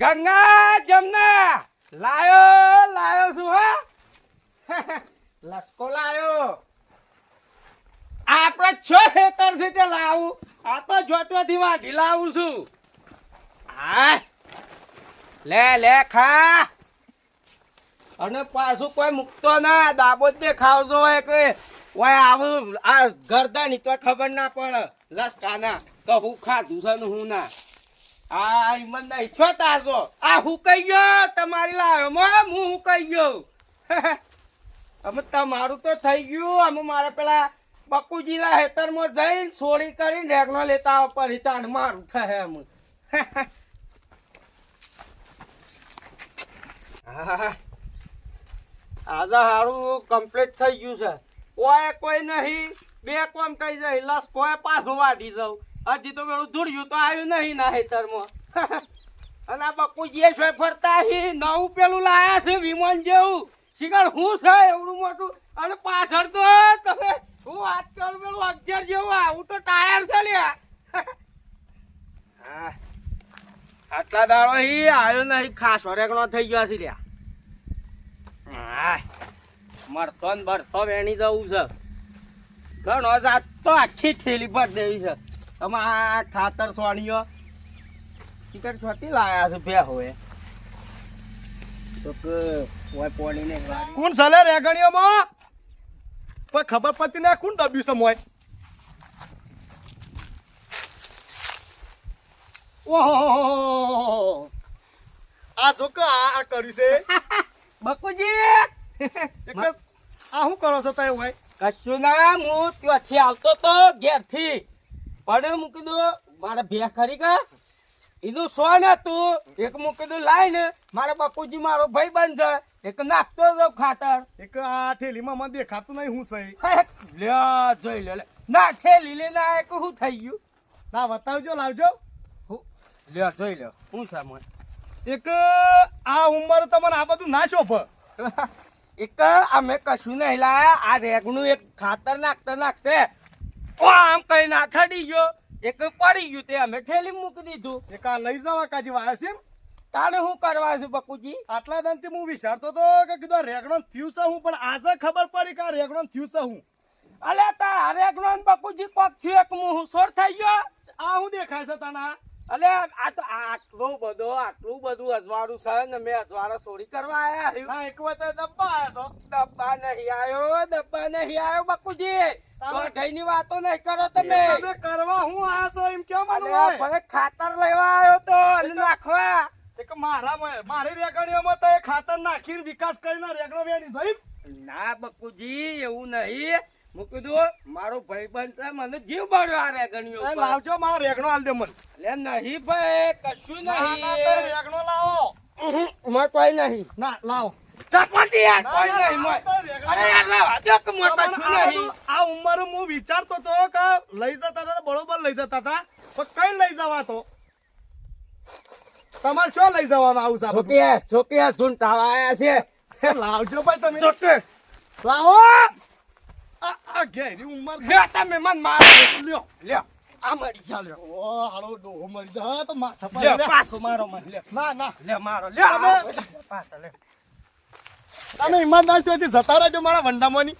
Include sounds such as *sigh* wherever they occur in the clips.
ગંગા, જમના. લાયો લાયો છું, હા. લસકો લાયો. આપણે છ હેતર છે તે લાવું. આ તો જોતવાથી વાઢી લાવું છું. હા લે લે, ખા. અને પાછું કોઈ મૂકતો ના. દાબો જ ખાવજો કે ઓય આવું, આ ગરદા તો ખબર ના પડે. લસકાના તો હું ખાધું છે ને હું ના. આ ઈમન નહીં, છો તાજો? આ હું કઈ ગયો, તમારી લાવ્યો મો હું હું કઈ ગયો. *laughs* અમે તમારું તો થઈ ગયું, અમે મારા પેલા બકુજીના હેતરમાં જઈને સોળી કરીને રેગનો લેતા પડી તાણ મારું એમ. *laughs* આહ. આજે હારું કમ્પ્લીટ થઈ ગયું છે. ઓય કોઈ નહીં. બે કોમ કહી જઈ લસ કોઈ પાછું વાઢી જાઉં હજી તો પેલું ધૂળ્યું તો આવ્યું નહીં ના હેતરમાં *laughs* અને આ બકુજીએ છે ફરતા હી. નવું પેલું લાયા છે વિમાન જેવું. શિકાર હું છે એવડું મોટું? અને પાછળ તો તમે હું કરું પેલું અક્ષર જેવું આવું તો ટાયર છે લ્યા. *laughs* હા. આટલા દાડો હી આવ્યો નહીં. ખાસ રેગણો થઈ ગયો છે લ્યા. હા. મરતો ને બરતો વેણી જવું છે. ઘણો જાત તો આખી થેલી પર દેવી છે. આમાં આ ખાતર સોણીઓ ટિકટ છોટી લાયા છે બે વાળી. કોણ સલે રેગણીઓમાં પણ ખબર પડતી ના કોણ દબ્યું છે મોય? ઓહો આ જો આ આ કર્યું છે. *laughs* બકુજી! એટલે આ શું કરો છો તમે ભાઈ? કશું ના હું ત્યાંથી આવતો તો ઘેરથી. પણ મૂકી દો મારે ભે ખરી કા? એનું સો ને તું? એક મૂકી દઉં લાઈને મારે બાપુજી મારો ભાઈ બંધ છે. એક નાખતો હતો ખાતર. એક આ થેલીમાં મને દેખાતું નહીં હું સહી લ્યો જોઈ લે લે. ના થેલી લે ના એક શું થઈ ગયું? ના બતાવજો લાવજો. હું લ્યો જોઈ લો હું સામે એક આ ઉંમર તમને આ બધું ના શોભ. *laughs* એક અમે કશું નહીં લાયા. આ રેગનું એક ખાતર નાખતા નાખતે ઓ આમ કઈ ના થડી ગયો. એક પડી ગયું તે અમે ઠેલી મૂકી દીધું. એક આ લઈ જવા કાજી વાયા છે તારે શું કરવા છે બકુજી? આટલા દાનથી હું વિચારતો તો કે કીધું રેગણો થયું છે હું પણ આજે ખબર પડી કે આ રેગણો થયું છે હું. અલે તાર રેગણો બકુજી કોક થયું એક હું સોર થઈ ગયો. આ હું દેખાય છે તને. અલે આ તો આટલું બધો આટલું બધું અજવાળું છે ને મેં અજવાળા સોરી કરવા આયા. ના એક વખત ડબ્બા આયા છો. ડબ્બા નહીં આયો ડબ્બા નહીં આયો બકુજી તારે- વાતો નહીં કરો તમે. તમે કરવા હું આયા છો એમ કેમ માનું હોય? ભલે ખાતર લેવા આવ્યો તો અને નાખવા. એક મારા મારી રેગડીઓમાં તો એ ખાતર નાખીને વિકાસ કરીને રેગડો વેણી ભાઈ ના બકુજી એવું નહીં. હું દો મારો ભાઈબંધ છે મને જીવ બળ્યો આ રેગણીઓ એ લાવજો મારો રેગણો આલ દે મને. લે નહીં ભાઈ કશું નહીં. રેગણો લાવો. મોય કોઈ નહીં. ના લાવો. ચપાટી યાર કોઈ નહીં મોય. આ તો રેગણો અરે યાર લાવા દો કે મોય કશું નહીં. આ ઉંમરે હું વિચારતો તો કે લઈ જતા હતા બરોબર લઈ જતા હતા પણ કઈ લઈ જવા તો? તમારે શું લઈ જવાનું આવું બધું? છોકિયા છોકિયા ઝૂંટાવા છે? લાવજો ભાઈ તમે. લાવો! આ ઘેરી ઉંમર લે તમે મન મારો. લ્યો લે આ મરી જા લે ઓ હાલો ડોહો મરી જા. તો માથા પર લે લે. પાછો મારો મન લે ના ના. લે મારો લે પાછો લે તમે ઈમાનદાર છો એથી જતા રહેજો મારા વંડામાંની.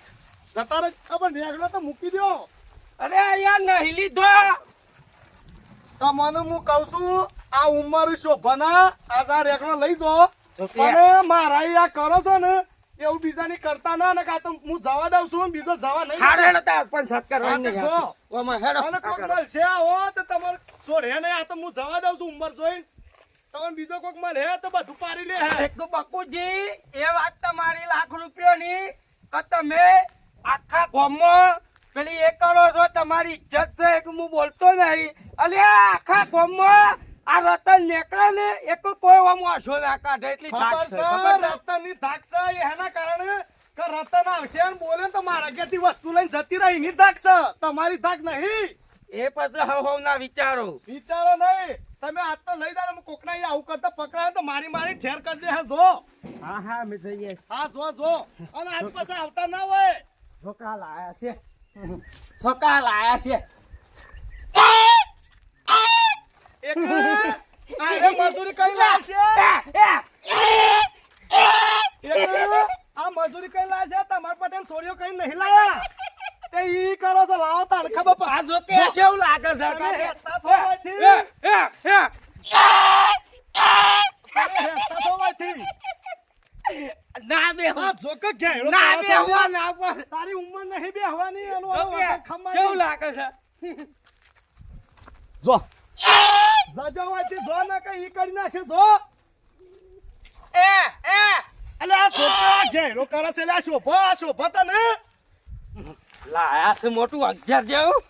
જતા રહેજો. પણ રેગડો તો મૂકી દો અરે યાર નહીં લીધો. તમને હું કહું છું આ ઉંમર શોભાના આજા રેગણો લઈ જો. અને મારા આ કરો છો ને એવું બીજાની કરતા ના ને કાં તો હું જવા દઉં છું બીજો જવા નહીં હાડ પણ સત્કર હા, તો જો. ઓમાં હેડો. અને કોક મળશે આવો તો તમારે છોડે નહીં આ તો હું જવા દઉં છું ઉંમર જોઈ. તમે બીજો કોક મળે તો બધું પારી લે. હે એક તો બકુજી એ વાત તમારી લાખ રૂપિયાની કે તમે આખા ગામમાં પેલી એ કરો છો તમારી ઇજ્જત છે એક હું બોલતો નહીં. અલે આખા ગામમાં આ રતન નેકળે ને એક કોઈ આમ ઓછો ના કાઢે એટલી થાક છે છે? રતનની ધાક છે એના કારણે કે રતન આવશે ને બોલે ને તો મારા ઘેરથી વસ્તુ લઈને જતી રહી ની થાક છે તમારી થાક નહીં. એ પછી હવ હવ ના વિચારો. વિચારો નહીં તમે આજ તો લઈ જાવ કોકના આવું કરતા પકડાય તો મારી મારી ઠેર કરી દે હે જો. હા હા મે જઈએ. હા જો જો. અને આજ પછી આવતા ના હોય. છોકરા લાયા છે. સકા લાયા છે. એક આરે *laughs* મજૂરી કઈ લાવશે? આ મજૂરી કઈ લાવશે? તમાર પટેલ છોડીઓ કઈ નહીં લાયા. તે ઈ કરો છો લાવો તાણ. ખબર પા જો તે કેવું લાગે છે તમે એ, એ, એ. હેઠતા ના બે હા. જોક ઘેરો ના બે છો. ના પર તારી ઉંમર નહીં બેહવાની એનું જો હવે કે વખત ખમવાની. કેવું લાગે છે. જો. જજો હોયથી જો ને કઈ ઈ કરી નાખે જો. એ એ! એટલે આ છોકરા ઘેરો કરે છે આ શોભા આ શોભા તને. લાયા છે મોટું અગિયાર જેવું.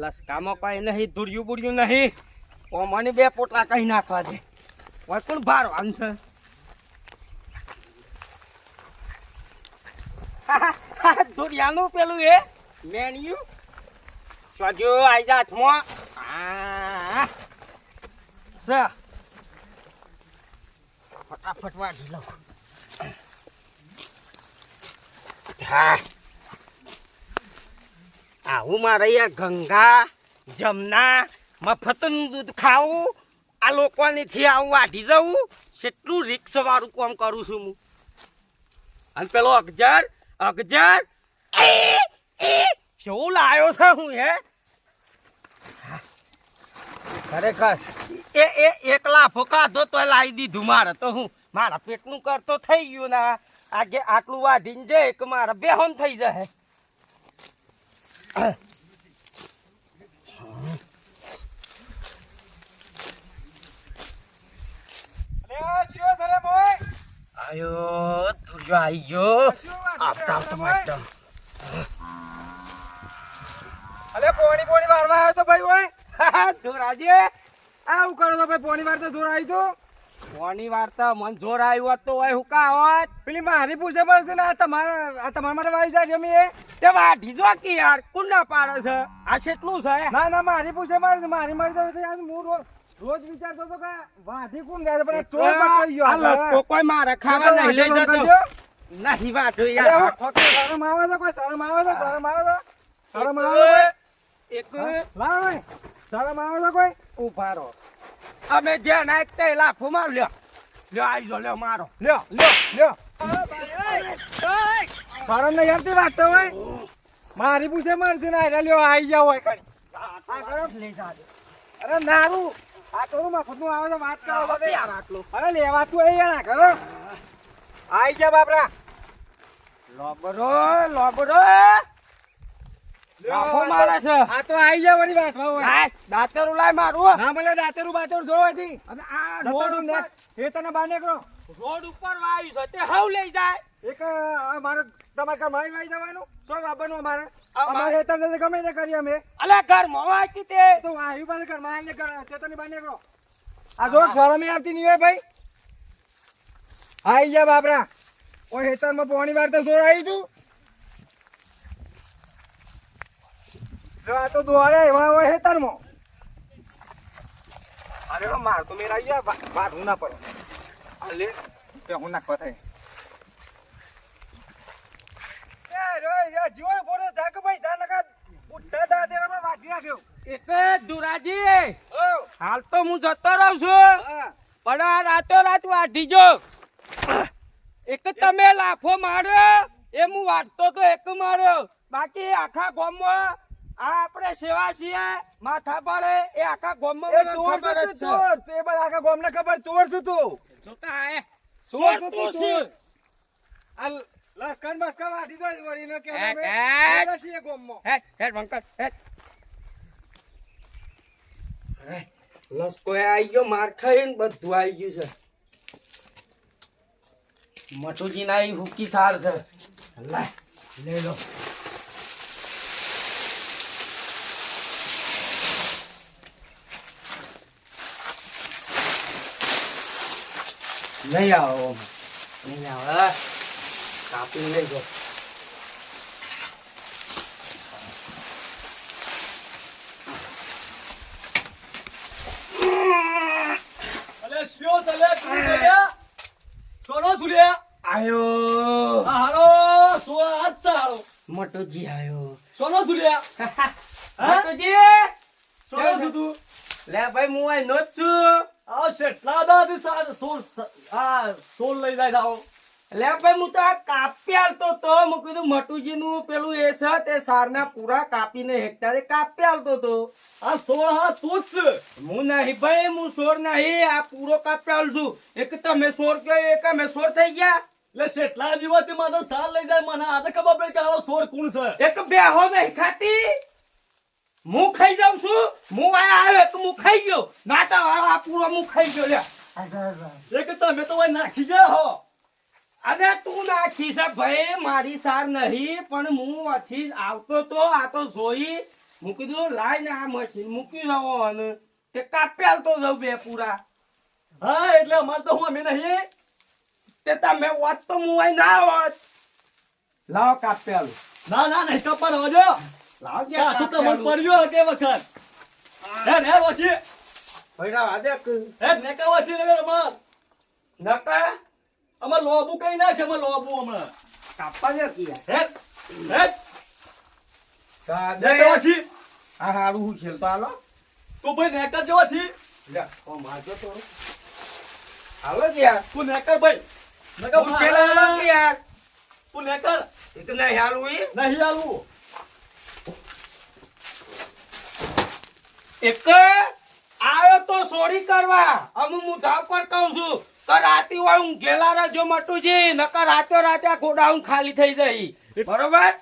લસકામાં કઈ નહીં દુર્યું બુર્યું નહીં. ઓ મને બે પોટલા કઈ નાખવા દે. ઓય કોણ ભારવાનું છે *laughs* દુરિયાનું પેલું એ મેન્યુ સ્વાજો આઈ જા હાથમાં. છે ફટાફટ વાઢી લો. આવું મારે યાર ગંગા, જમના, મફતનું દૂધ ખાવું, આ લોકોનીથી આવું વાઢી જવું, કેટલું રિક્સ વાળું કામ કરું છું હું. અને પેલો અગજર અગજર? શું લાયો છે હું, હે? ખરેખર, એ એ એકલા ફોકાધો તો લાવી દીધું મારે તો હું. મારા પેટનું કરતો થઈ ગયું ને આગે આટલું વાઢીને જાય કે મારા બેહોન થઈ જાય આયો તું જો ગયો આપતા આપતા અલે પોણી પોણી વારવા આવ્યો તો ભાઈ ઓય. ધોરાજે આવું કરો તો ભાઈ પોણી વાર તો જોર આવી તો વાર્તા મન જોર આવ્યું હોત તો હોય હુકા હોત? પેલી મારી પૂછે મળશે ને આ તમારા આ તમારા માટે વાવી છે જમી એ? તે વાઢી જો કે યાર કુંડા પાડે છે? આ કેટલું છે? ના ના મારી પૂછે મળશે મારી મારી જાય આજ હું રોજ વિચાર વિચારતો હતો કે વાઢી કોણ ગાય પણ ચોર પકડાઈ ગયો આ લસકો કોઈ મારે ખાવા નહીં લઈ જતો. નહીં વાઢો યાર શરમ આવે તો કોઈ શરમ આવે તો શરમ આવે તો શરમ આવે? એક? લાવો ભાઈ શરમ આવે તો કોઈ? ઊભા રહો. અમે જે નાખ તે લાફો માર લ્યો. લ્યો આવી જો લ્યો મારો. લ્યો લ્યો લ્યો. શરમ નહીં આવતી વાટતો હોય મારી પૂછે મારશે ને લ્યો આઈ જાવ હોય કઈ આ કરો. લઈ જાજો. અરે નારું આ માં હું મફતનું આવે છે વાત કરો બધે. યાર આટલું. અરે લેવા તું અહીં યાર કરો આઈ જા બાપરા. લોબરો લોબરો લાફો મારે છે. આ તો આઈ જા વળી હોય લાય, દાંતરું લાય મારું. ના મળે દાતેરું બાતરું જોવા હતી અને આ રોડ રોડ એ તને બાને કરો રોડ ઉપર વાવી છે તે હવ લઈ જાય. એક મારે તમારે ઘર મારી વાઈ જવાનું? શું બાબાનું અમારે. અમારે તમને ગમે તે કરીએ અમે. અલે ઘર મોવા તે? તો વાયુ પાસે ઘરમાં આવીને ચેતનની બાને કરો આ જો શરમે આવતી નહીં હોય ભાઈ. આઈ જા બાપરા. ઓ હેતરમાં પોણી વાર તો સોર આવી તું. જો આ તો દોડે એવા હોય હેતરમાં. અરે માર તો મેરા આવી ગયા. બાર હું ના પડે. આ લે તે હું નાખવા થાય. એ રે જીવો બોલો જાગ ભાઈ જા નકા બુટ્ટા દા વાટી નાખ્યો જ દુરાજી હાલ તો હું જતો રહું છું. પણ આ રાતો રાત વાઢી જો. એક તમે લાફો માર્યો એ હું વાટતો તો એક માર્યો. બાકી આખા ગામમાં આ આપણે સેવા છીએ માથા પડે એ આખા ગામમાં એ ચોર ખબર છે. ચોર. તે બધા આખા ગામને ખબર ચોર છું તું. જોતા આય ચોર તું છે. આ લસકન બસકન વાટી દો વળીને કે હેટ, હેટ. છીએ ગામમાં. હેટ હેટ વંકટ હેટ. લસકો આવી ગયો માર ખાઈને બધું આવી ગયું છે. મટુજી ના હુકી સાર છે. લાય લઈ લો. નહીં આવો. નહીં આવે. કાપી લઈ જાઓ આ મોટોજી આયો. સોનો સુલ્યા *laughs* મોટોજી? સોનો સુતું લે ભાઈ હું અહીં નો છું. આ શેટલા દાદી સાર સોલ આ સોલ લઈ જાય જાઓ લે ભાઈ હું તો આ કાપી આલતો તો. હું કીધું મટુજી નું પેલું એ છે તે સારના પૂરા કાપીને હેક્ટરે કાપી આલતો તો. આ સોળ હા તું જ. હું નહીં ભાઈ હું સોર નહીં. આ પૂરો કાપી આલું છું એક તમે સોર કયો એક અમે થઈ ગયા. એટલે શેટલા જીવતી માં સાર લઈ જાય મને આજે ખબર પડી કે આ સોર કોણ છે. એક બે હો નહીં ખાતી. હું ખાઈ જાઉં છું. હું આયા આવ્યો એક હું ખાઈ ગયો. ના તો આ આ પૂરો હું ખાઈ ગયો એક તમે તો નાખી ગયા હો. અરે તું નાખી છે ભાઈ મારી સાર નહીં પણ હું અથી આવતો તો આ તો જોઈ મૂકી દઉં લાઈને આ મશીન મૂકી દઉં અને તે કાપી તો જવું બે પૂરા. હા એટલે અમાર તો હું અમે નહીં? તે તમે વાત તો હું અહીં ના હોત. લાવ કાપી ના ના નહીં કપર હોજો. લાવ કે કાઠું તો મન પડ્યો કે વખત? હે. ને વચ્ચે. ભાઈ ના આદે હે ને કે વચ્ચે નગર અમાર. નકા? અમાર લોબુ કઈ નાખે અમાર લોબુ હમણાં. કાપવા જ કિયા હે? હે? કાદે ને આ હારું હું ખેલતો આલો તું ભાઈ નેકર લે ઓ મારજો તો હાલો ગયા તું નેકર ભાઈ. નકર હું કે યાર તું નેકર? ઈ. નહીં એક આવ્યો તો સોરી કરવા. અમે હું ધાવ પર કહું છું. તો રાતી હોય હું ઘેલા રહેજો મટુજી નકર રાતે રાતે ગોડાઉન ખાલી થઈ જાય. બરોબર?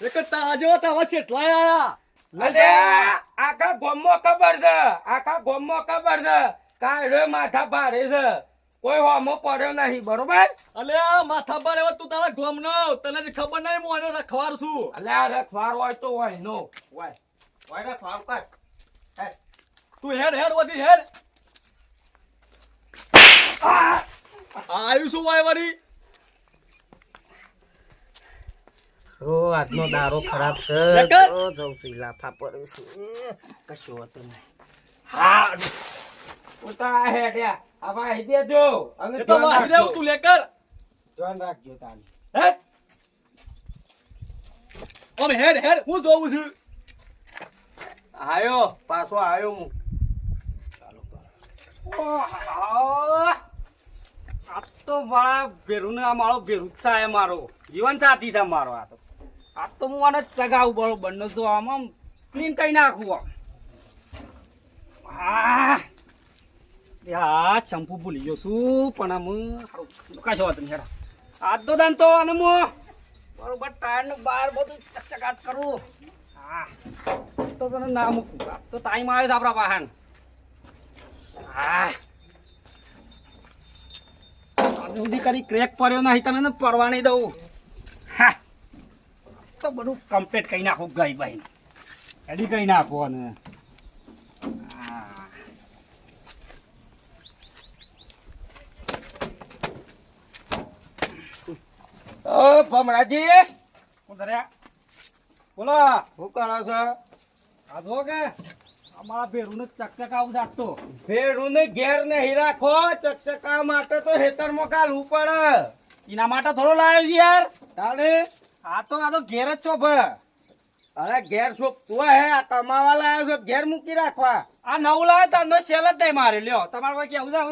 એક તાજો તવા શેટલા આયા. અલે આખા ગોમો ખબર છે આખા ગોમો ખબર છે કાઢ્યો માથા ભારે છે. કોઈ હોમો પડ્યો નહીં બરોબર? અલે આ માથા પર એવા તું તારા ગોમનો. તને જ ખબર નહીં હું આને રખવાર છું. અલે આ રખવાર હોય તો હોય નો. હોય. હોય રખવાર કર હે. તું હેર હેર વધી હેડ. આયુ શું વાય વળી ઓ આજનો દારો ખરાબ છે. તો જઉં છું લાફા પડે છે. કશું હોતું નહીં. હા. ઉતા હેડ્યા હવે આઈ દેજો અને તો ધ્યાન વાહી દેવું તું લેકર. ધ્યાન રાખજો તારી. હેડ ઓમ હેડ હેડ. હું જોઉં છું. આયો પાછો આયો હું. ચાલો તો મારા ભેરું આ મારો ભેરું છે મારો. જીવન સાથી છે મારો આ તો. આ તો હું આને ચગાવું બરો બંને તો આમ આમ ક્લીન કઈ નાખું આમ. હા યા શેમ્પુ ભૂલી ગયો છું, પણ આમ કશો નહીં હેડા. આ તો દાન તો અને હું બરોબર ટાયરનું બહાર બધું ચકચકાટ કરું. હા તો તને ના મૂકું. તો ટાઈમ આવ્યો છે આપણા વાહન હા આજે કરી ક્રેક પડ્યો નહીં, તમે પડવા નહીં દઉં. હા. તો બધું કમ્પ્લીટ કરી નાખું ગઈ ભાઈ એડી કરી નાખો અને ઓ, ભમરાજી. ધર્યા બોલો, શું કરો છો? આ કે? અમારા ભેરુને ચકચકાવું જાગતો. ભેરું ને ઘેર નહીં રાખો ચકચકા માટે તો હેતરમાં કાલવું પડે. એના માટે થોડો લાવ્યો છે યાર. તાણે? આ તો આ તો ઘેર જ છો અરે ઘેર છો. તું હે આ કમાવા લાવ્યો છો ઘેર મૂકી રાખવા. આ નવું લાવે તમને સેલ જ નહીં મારે. લ્યો તમારે કોઈ કેવું જાવ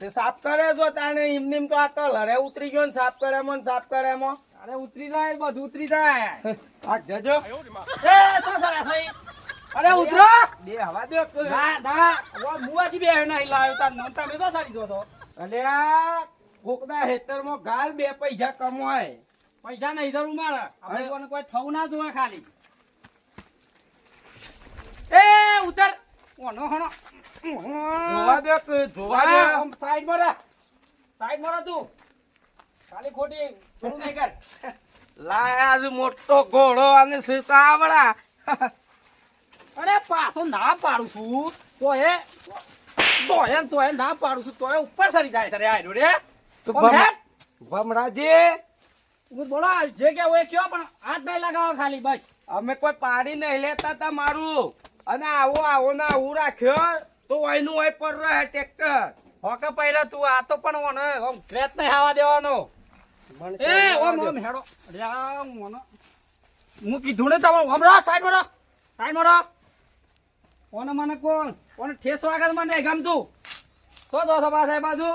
તે સાફ કરે છો તાણે એમ નેમ તો આ તો લરે ઉતરી ગયો ને સાફ કરે ને સાફ કરે મો અરે ઉતરી જાય બધું ઉતરી જાય. *laughs* આ જજો. એ શું સર? અરે ઉતરો! બે હવા દે ના ના. ઓ મુવાજી બે નહીં લાવ્યો તાર નોન તમે તો સાડી દો તો અલે આ કોકના હેતરમાં ગાલ બે પૈસા કમાય. પૈસા નહીં જરૂર મારે. આપણે કોઈ થવું ના જોવે ખાલી. એ ઉતર. ઓનો હણો. જોવા દે જોવા દે. સાઈડમાં સાઈડમાં તું. ખાલી ખોટી. *laughs* થોડું નહીં કર. લાયા મોટો ઘોડો અને સીતાવડા *laughs* અરે પાછો ના પાડું છું. તો એ તો એમ તો એ ના પાડું છું. તો ઉપર ચડી જાય છે રે આયરો રે. તો ભમરાજી. હું બોલો જે કે હોય કયો પણ હાથ નહીં લગાવો ખાલી બસ. અમે કોઈ પાડી નહીં લેતા તમારું અને આવો આવો ના આવું રાખ્યો. તો અહીંનું અહીં પર રહે ટ્રેક્ટર. હોકે પહેલા તું આ તો પણ ઓને ઓમ ક્રેત નહીં આવવા દેવાનો. એ ઓમ ઓમ હેડો. મોનો હું કીધું ને તમે ઓમ રહો સાઈડમાં રહો સાઈડમાં રહો કોને મને કોણ? કોને ઠેસ વાગત મને નહીં ગમતું. તો દો સભા સાહેબ બાજુ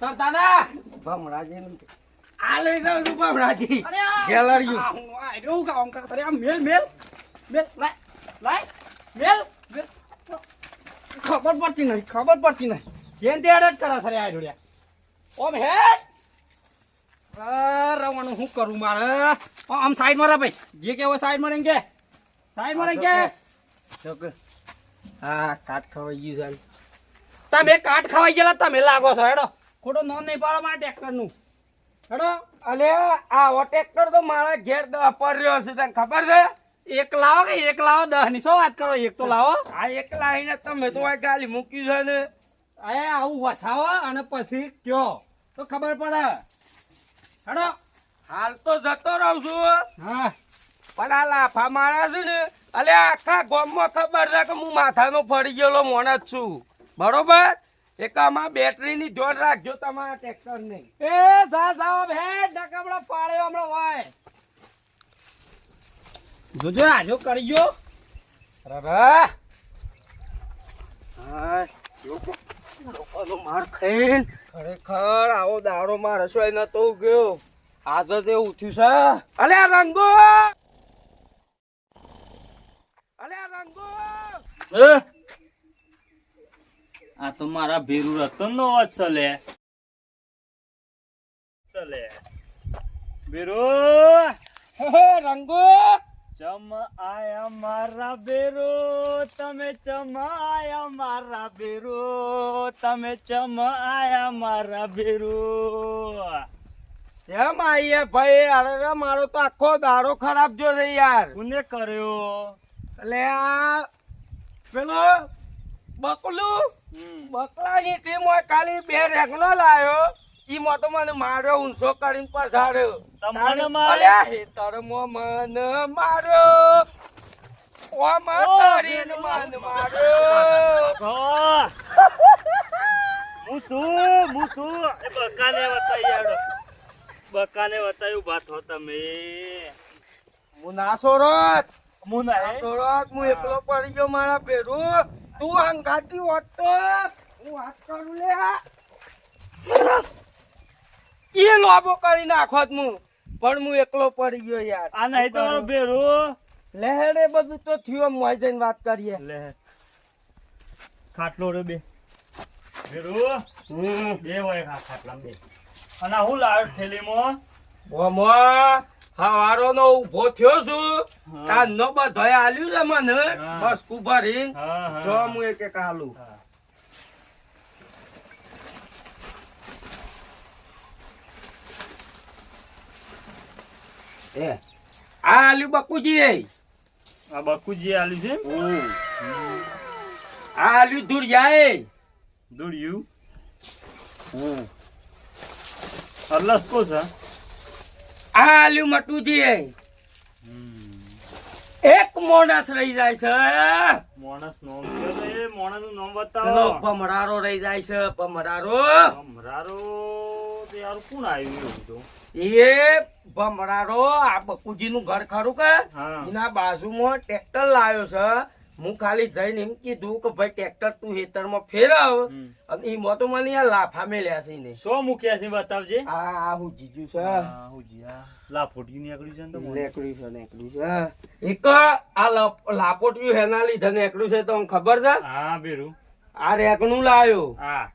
સર દાદા ભમરાજી આ લઈ તું છું ભમરાજી. ગેલરિયું એવું કામ કર અરે આ મેલ મેલ મેલ. લાય લાય મેલ મેલ. ખબર પડતી નહીં ખબર પડતી નહીં. જેન તે અડટ કરે સરે આ જોડ્યા ઓમ હેડ રવાનું હું કરું મારે? આમ સાઈડમાં રહે ભાઈ. જે કેવો સાઈડમાં રહીને કે? સાઈડમાં રહીને કે હા કાટ ખવાઈ ગયું સાહેબ તમે કાટ ખવાઈ ગયેલા તમે લાગો છો હેડો. ખોટો નોંધ નહીં પાડો મારા ટ્રેક્ટરનું હેડો અલે આ ટ્રેક્ટર તો મારા ઘેર રહ્યો છે તને ખબર છે? એક લાવો કે એક લાવો? દસની શું વાત કરો? એક તો લાવો. આ એક લાવીને તમે તો ગાલી મૂક્યું છે ને. અરે આવું વસાવો અને પછી કયો. તો ખબર પડે. હેડો. હાલ તો જતો રહું છું હા. પણ આ લાફા મારા છે ને? અલે આખા ગામમાં ખબર છે કે હું માથાનો ફરી ગયેલો મોણ જ છું. બરોબર? એક આમાં બેટરીની જોડ રાખજો તમારા ટ્રેક્ટર નહીં એ જા જાઓ ભે ડકમડો પાડ્યો હમણાં વાય જોજો આજો કરજો. રરા હા લોકો લોકોનો માર ખાઈને ખરેખર આવો દારો માં રસોઈ નતો ગયો આજે તે ઉઠ્યું છે. અલે રંગો અલે આ રંગો આ તો મારા ભેરું રતન નો અવાજ ચલે. ચલે. ભેરો! રંગો! ચમ આયા મારા બેરો તમે ચમ આયા મારા બેરો તમે ચમ આયા મારા બેરો કેમ આઈએ ભાઈ અરે મારો તો આખો દાડો ખરાબ જો રે યાર. કોને કર્યો? એટલે આ પેલો બકલું? બકલાની ટીમ હોય કાલી બે રેગનો લાયો. ઈ મોટો મને માર્યો ઊંચો કરીને પસાડ્યો તમને મારે અલ્યા હેતરમો મન માર્યો. ઓ માતારી મને માર્યો. મુસુ હું છું એ બકાને વતાયાડો. બકાને વતાયું ઊભા થો તમે. હું નાસો સોરત હું? ના સોરત હું એકલો પડી ગયો મારા ભેરું તું હંગાતી હોત તો હું કરું લે. એ લોબો કરી નાખોત હું. પણ હું એકલો પડી ગયો યાર. આ નહીં તમારો ભેરું. લહેરે બધું તો થયો મોય જઈને વાત કરીએ. લહેર ખાટલો રે બે. ભેરું હમ. બે હોય ખાટલા બે. અને હું લાવ્યો થેલીમાં બોમો હવારો નો ઊભો થયો છું. તાર નો બધોય આલ્યું છે મને. બસ ઊભા રહી. જો હું એક એક આલું. એ આ આલ્યું બકુજી આ બકુજી આલી છે આ આલ્યું દૂર જાય દોડ્યું અરલસ કો છે. આ આલ્યું મટુજી. એક મોણસ રહી જાય છે. મોણસ નામ છે તો એ માણસનું નામ બતાવો. ભમરારો રહી જાય છે ભમરારો. ભમરારો તો યાર કોણ આવ્યું તો એ ભમરારો આ બકુજી નું ઘર ખરું કે? એના બાજુમાં ટ્રેક્ટર લાવ્યો છે. હું ખાલી જઈને એમ કીધું કે ભાઈ ટ્રેક્ટર તું ખેતરમાં ફેરવ અને ઈ તો મને આ લાફા મેલ્યા છે ને શો મૂક્યા છે બતાવજે? આ આ હું જીજુ છે. હા, હું જીયા લાફોટી નીકળ્યું છે ને મને. છે નેકળ્યું છે. એક આ લપ- હેના લીધે નેકળ્યું છે તો તમને ખબર છે? હા બેરું. આ રેગનું લાવ્યો હા.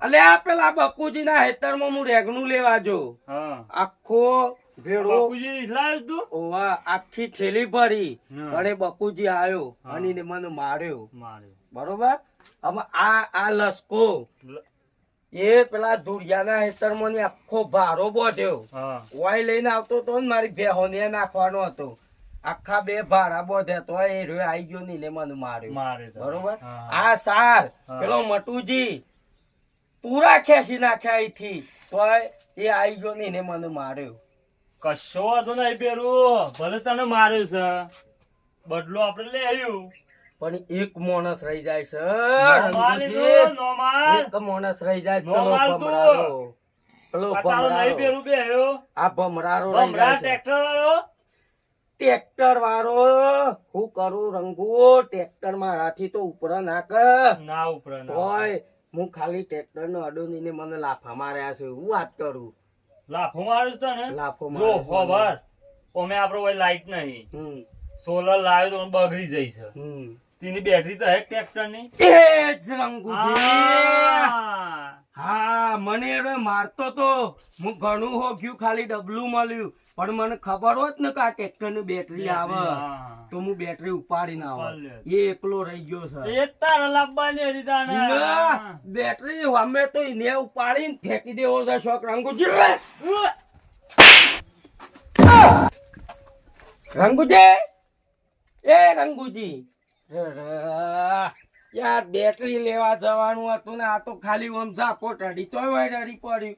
અલે આ પેલા બકુજી ના હેતરમાં હું રેગનું લેવા જો. હા. આખો બાપુજી તું? ઓવા આખી થેલી ભરી. અને બકુજી આવ્યો અને મને માર્યો. બરોબર? હવે આ આ લસકો. એ પેલા ધુરિયાના હેતરમાં ની આખો ભારો બોધ્યો વાય લઈને આવતો તો ને મારી બેહોને નાખવાનો હતો. આખા બે ભાડા બોધ્યા તો એ રહ્યો આઈ ગયો ને એને મને માર્યો. બરોબર? આ સાર. પેલો મટુજી પૂરા ખેંચી નાખ્યા અહીંથી. તો એ આઈ ગયો ને એને મને માર્યો. કશો વાંધો નહીં પેલું ભલે તને માર્યો છે. બદલો આપણે લઈ આવ્યું પણ એક માણસ રહી જાય છે. એક માણસ રહી જાય પેલો ભમરારો. આ નહીં ભમરારો. પેલું બેહ્યો. આ ભમરારો ભમરા ટ્રેક્ટર વાળો ટ્રેક્ટર વાળો હું કરું રંગુ ટ્રેક્ટર મારાથી તો ઉપર નાક ના ઉપર હોય હું ખાલી ટ્રેક્ટર નો અડો મને લાફા માર્યા છે. હું વાત કરું. લાફો મારું છે ને લાફો જો ખબર અમે આપડે લાઈટ નહીં. હમ. સોલર લાવ્યો તો બગડી જાય છે તેની બેટરી તો હે ટ્રેક્ટરની. એ જ રંગુજી. હા. મને હવે મારતો તો. હું ઘણું હોગ્યું ખાલી ડબલું મળ્યું. પણ મને ખબર હોત ને કે આ ટ્રેક્ટરની બેટરી આવે. તો હું બેટરી ઉપાડી ના આવે એ એકલો રહી ગયો છે. એ તારા લાવવાની હતી તાને. બેટરી અમે તો એને ઉપાડીને ફેંકી દેવો છે શોખ રંગુજી. રંગુજી? એ રંગુજી. યાર બેટરી લેવા જવાનું હતું ને, આ તો ખાલી ઓમ ઝાપો ટડી તોય વાય રડી પડ્યું.